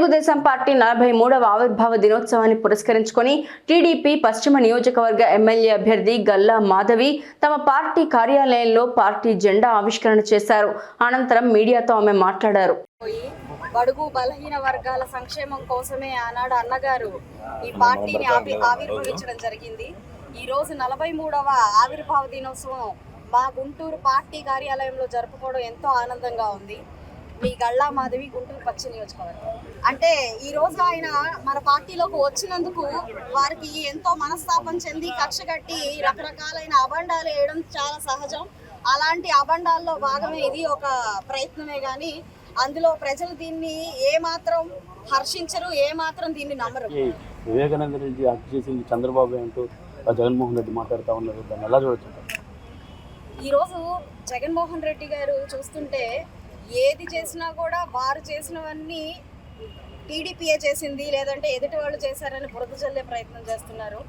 Telugu Desam party నలభై మూడవ ఆవిర్భావ దినోత్సవాన్ని పురస్కరించుకొని టీడీపీ పశ్చిమ నియోజకవర్గ ఎమ్మెల్యే అభ్యర్థి గల్లా మాధవి తమ పార్టీ కార్యాలయంలో పార్టీ జెండా ఆవిష్కరణ చేశారు. అనంతరం మీడియాతో ఆమె మాట్లాడారు. పోయి బడుగు బలహీన వర్గాల సంక్షేమం కోసమే ఆనాడు అన్నగారు ఈ పార్టీని ఆవి ఆవిర్భవించడం జరిగింది. ఈ రోజు నలభై మూడవ ఆవిర్భావ దినోత్సవం మా గుంటూరు పార్టీ కార్యాలయంలో జరుపుకోవడం ఎంతో ఆనందంగా ఉంది. మీ గళ్ళా మాధవి గుంటూరు పశ్చిమ నియోజకవర్గం. అంటే ఈ రోజు ఆయన మన పార్టీలోకి వచ్చినందుకు వారికి ఎంతో మనస్తాపం చెంది కక్ష కట్టి రకరకాలైన అబండాలు వేయడం చాలా సహజం. అలాంటి అబండాల్లో భాగమే ఇది ఒక ప్రయత్నమే కానీ అందులో ప్రజలు దీన్ని ఏ మాత్రం హర్షించరు ఏ మాత్రం దీన్ని నమ్మరు. వివేకానంద రెడ్డి హత్య చేసింది చంద్రబాబు అంటూ జగన్మోహన్ రెడ్డి మాట్లాడుతూ ఉన్నారు. దాన్ని ఎలా చూడొచ్చు? ఈరోజు జగన్మోహన్ రెడ్డి గారు చూస్తుంటే ఏది చేసినా కూడా వారు చేసినవన్నీ టీడీపీఏ చేసింది లేదంటే ఎదుటి వాళ్ళు చేశారని బురద చల్లే ప్రయత్నం చేస్తున్నారు.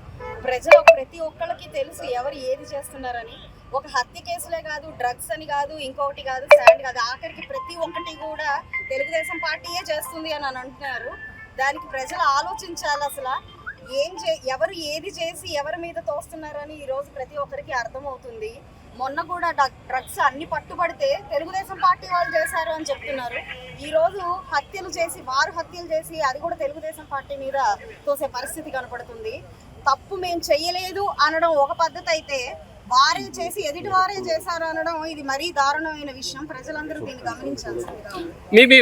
ప్రజలు ప్రతి ఒక్కళ్ళకి తెలుసు ఎవరు ఏది చేస్తున్నారని. ఒక హత్య కేసులే కాదు డ్రగ్స్ అని కాదు ఇంకొకటి కాదు శాండ్ కాదు. ఆఖరికి ప్రతి ఒక్కటి కూడా తెలుగుదేశం పార్టీయే చేస్తుంది అని అని అంటున్నారు. దానికి ప్రజలు ఆలోచించాలి అసలు. ఏం చే ఎవరు ఏది చేసి ఎవరి మీద తోస్తున్నారని ఈరోజు ప్రతి ఒక్కరికి అర్థమవుతుంది. మొన్న కూడా డ్రగ్స్ అన్ని పట్టుబడితే తెలుగుదేశం పార్టీ వాళ్ళు చేశారు అని చెప్తున్నారు. ఈ రోజు హత్యలు చేసి వారు హత్యలు చేసి అది కూడా తెలుగుదేశం పార్టీ మీద తోసే పరిస్థితి కనపడుతుంది. తప్పు మేము చెయ్యలేదు అనడం ఒక పద్ధతి అయితే వారే చేసి ఎదుటి వారే చేశారు అనడం ఇది మరీ దారుణమైన విషయం. ప్రజలందరూ దీన్ని గమనించాల్సింది